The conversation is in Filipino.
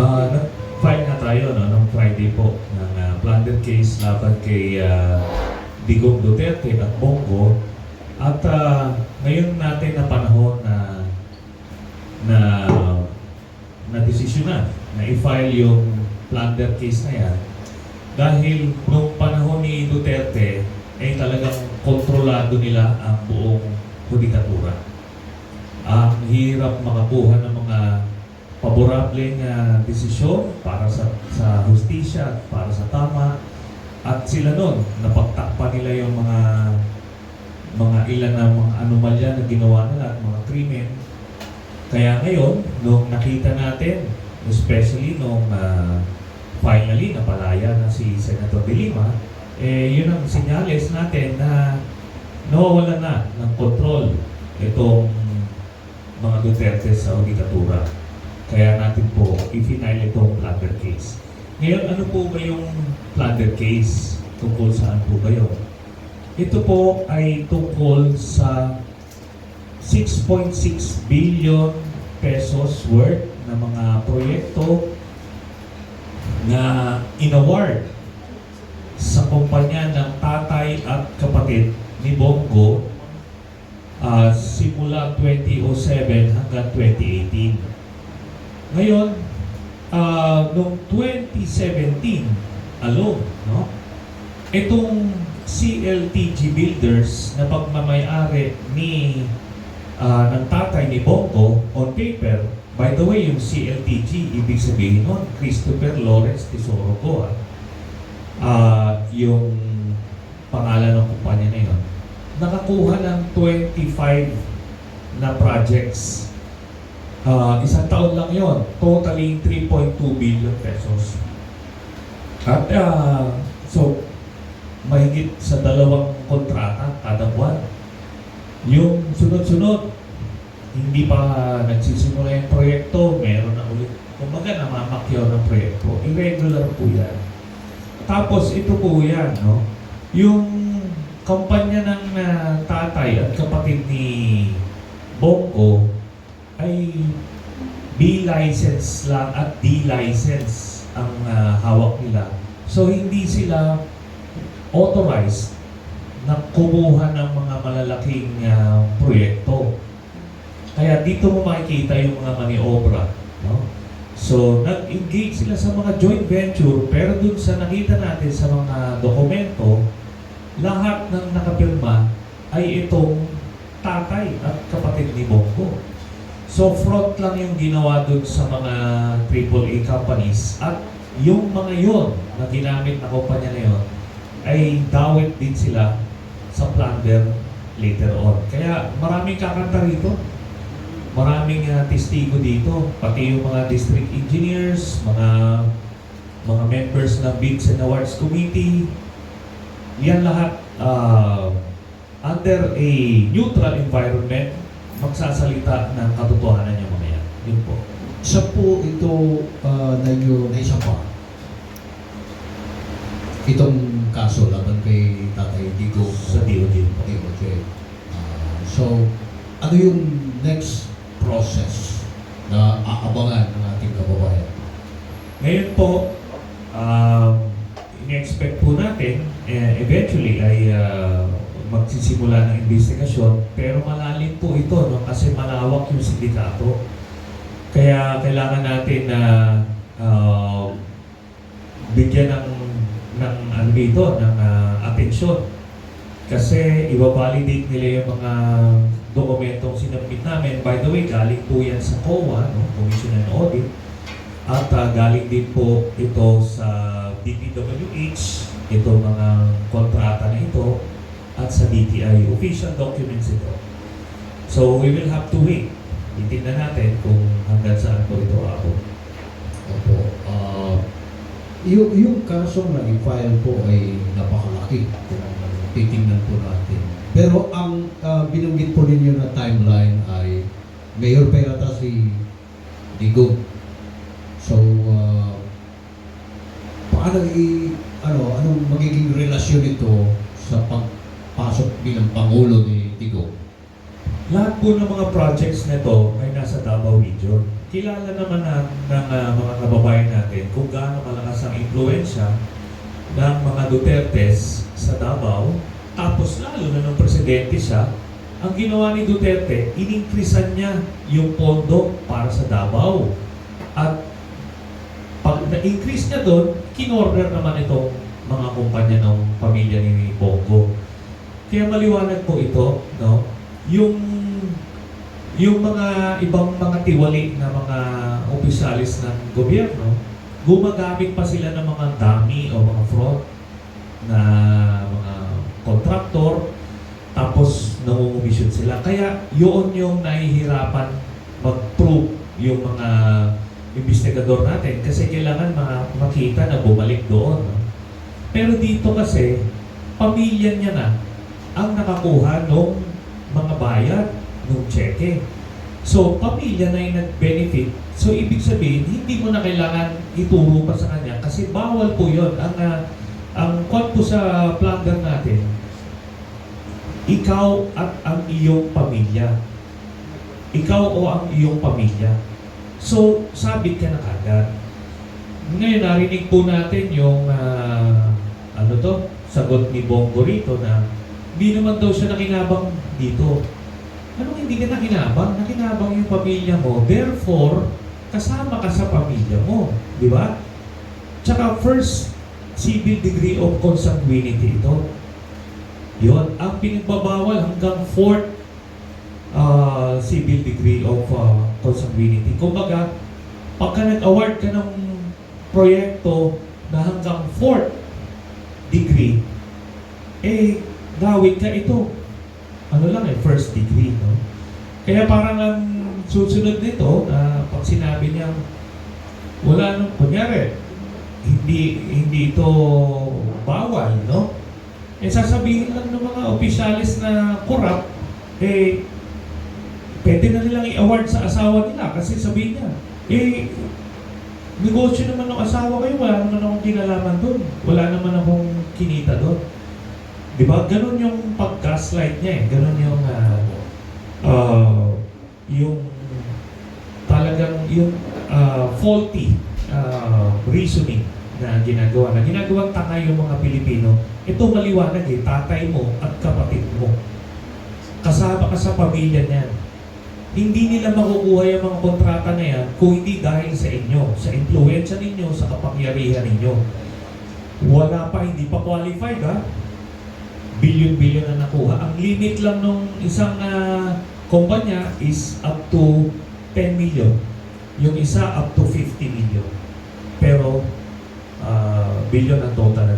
Ah, nag-file na tayo no, nung Friday po ng uh, plunder case laban kay ah, Digong Duterte at Bongo. At ah, ngayon natin na panahon na na na desisyon na na i-file yung plunder case na yan dahil nung panahon ni Duterte ay talagang kontrolado nila ang buong judikatura. Ang hirap makakuha ng mga paborableng ah, desisyon para sa sa hustisya, para sa tama. At sila noon, napagtakpan nila yung mga mga ilan na mga anomalya na ginawa nila at mga krimen. Kaya ngayon, nung nakita natin, especially nung ah, finally napalaya na si Senator De Lima, eh yun ang sinyales natin na nawawala na ng kontrol itong mga Duterte sa judikatura. Kaya natin po i-final itong plunder case. Ngayon, ano po ba yung plunder case? Tungkol saan po ba yun? Ito po ay tungkol sa 6.6 billion pesos worth na mga proyekto na inaward sa kumpanya ng tatay at kapatid ni Bongo ah, simula 2007 hanggang 2018. Ah, noong 2017 alone, no? Itong CLTG Builders na pagmamayari ni ah, ng tatay ni Bongo on paper, by the way, yung CLTG, ibig sabihin nun, Christopher Lawrence Tesoro ko, ah. Ah, yung pangalan ng kumpanya na yun, nakakuha ng 25 na projects. Ah, isang taon lang yon, totaling 3.2 billion pesos. At ah, so, mahigit sa dalawang kontrata kada buwan. Yung sunod-sunod, hindi pa nagsisimula yung proyekto, meron na ulit. Kumbaga, namamakyaw ng proyekto. Irregular po yan. Tapos, ito po yan, no? Yung kampanya ng ah, tatay at kapatid ni Bongo ay B-license lang at D-license ang ah, hawak nila. So hindi sila authorized na kumuha ng mga malalaking ah, proyekto. Kaya dito mo makikita yung mga maniobra. No? So, nag-engage sila sa mga joint venture, pero dun sa nakita natin sa mga dokumento, lahat ng nakapirma ay itong tatay at kapatid ni Bongo. So fraud lang yung ginawa dun sa mga AAA companies at yung mga yon na ginamit na kumpanya na yon ay dawit din sila sa plunder later on. Kaya maraming kakanta rito. Maraming uh, testigo dito, pati yung mga district engineers, mga mga members ng Bids and Awards Committee, yan lahat uh, under a neutral environment, magsasalita ng katotohanan mga yan. Yun po. Isa po ito uh, na yung na isa pa. Itong kaso laban kay Tatay Digo Sa DOJ. DOJ. Ah, so, ano yung next process na aabangan ng ating kababayan? Ngayon po, um, in-expect po natin, eh, eventually ay ah, magsisimula ng investigasyon, pero malalim po ito no? kasi malawak yung sindikato. Kaya kailangan natin na ah, bigyan ng ng ano dito, ng ah, atensyon. Kasi i-validate nila yung mga dokumentong sinabit namin. By the way, galing po yan sa COA, no? Commission on Audit. At ah, galing din po ito sa DPWH, ito mga kontrata na ito, at sa DTI, official documents ito. So we will have to wait. Titignan natin kung hanggang saan po ito ako. Opo. Ah, yung, yung kasong na i-file po ay napakalaki titingnan po natin. Pero ang ah, binanggit po ninyo na timeline ay Mayor pa yata si Digong. So, ah, paano i ano anong magiging relasyon nito sa pagpasok bilang pangulo ni Digong? Lahat po ng mga projects na ito ay nasa Davao Region. kilala naman na, ng ah, mga kababayan natin kung gaano kalakas ang impluensya ng mga Dutertes sa Davao. Tapos lalo na nung presidente siya, ang ginawa ni Duterte, inimkrisan niya yung pondo para sa Davao. At pag na-increase niya doon, kinorder naman itong mga kumpanya ng pamilya ni Bongo. Kaya maliwanag po ito, no? Yung yung mga ibang mga tiwali na mga opisyalis ng gobyerno, gumagamit pa sila ng mga dummy o mga fraud na mga kontraktor tapos nangungumisyon sila. Kaya yun yung nahihirapan mag-prove yung mga investigador natin kasi kailangan ma- makita na bumalik doon. Pero dito kasi, pamilya niya na ang nakakuha ng mga bayad ng cheque. So, pamilya na yung nag-benefit. So, ibig sabihin, hindi mo na kailangan ituro pa sa kanya kasi bawal po yun. Ang, ah, ang kwan po sa plunder natin, ikaw at ang iyong pamilya. Ikaw o ang iyong pamilya. So, sabit ka na kagad. Ngayon, narinig po natin yung, ah, ano to, sagot ni Bongo rito na hindi naman daw siya nakinabang dito. Anong hindi ka nakinabang? Nakinabang yung pamilya mo. Therefore, kasama ka sa pamilya mo. Di ba? Tsaka first civil degree of consanguinity ito. Yon ang pinagbabawal hanggang fourth uh, civil degree of uh, consanguinity. Kumbaga, pagka nag-award ka ng proyekto na hanggang fourth degree, eh, dawit ka ito. Ano lang eh, first degree, no? Kaya parang ang susunod nito, na pag sinabi niya, wala nung, kunyari, hindi, hindi ito bawal, no? Eh, sasabihin lang ng mga opisyalis na corrupt, eh, pwede na nilang i-award sa asawa nila kasi sabihin niya, eh, negosyo naman ng asawa kayo, wala naman akong kinalaman doon. Wala naman akong kinita doon. Di ba? Ganon yung pag-gaslight niya eh. Ganon yung, ah, ah, yung talagang yung ah, faulty ah, reasoning na ginagawa. Na ginagawang tanga yung mga Pilipino. Ito maliwanag eh, tatay mo at kapatid mo. Kasama ka sa pamilya niyan. Hindi nila makukuha yung mga kontrata na yan kung hindi dahil sa inyo, sa influensya ninyo, sa kapangyarihan ninyo. Wala pa, hindi pa qualified ha. Billion-billion na nakuha. Ang limit lang nung isang ah, kumpanya is up to 10 million. Yung isa up to 50 million. Pero ah, billion ang total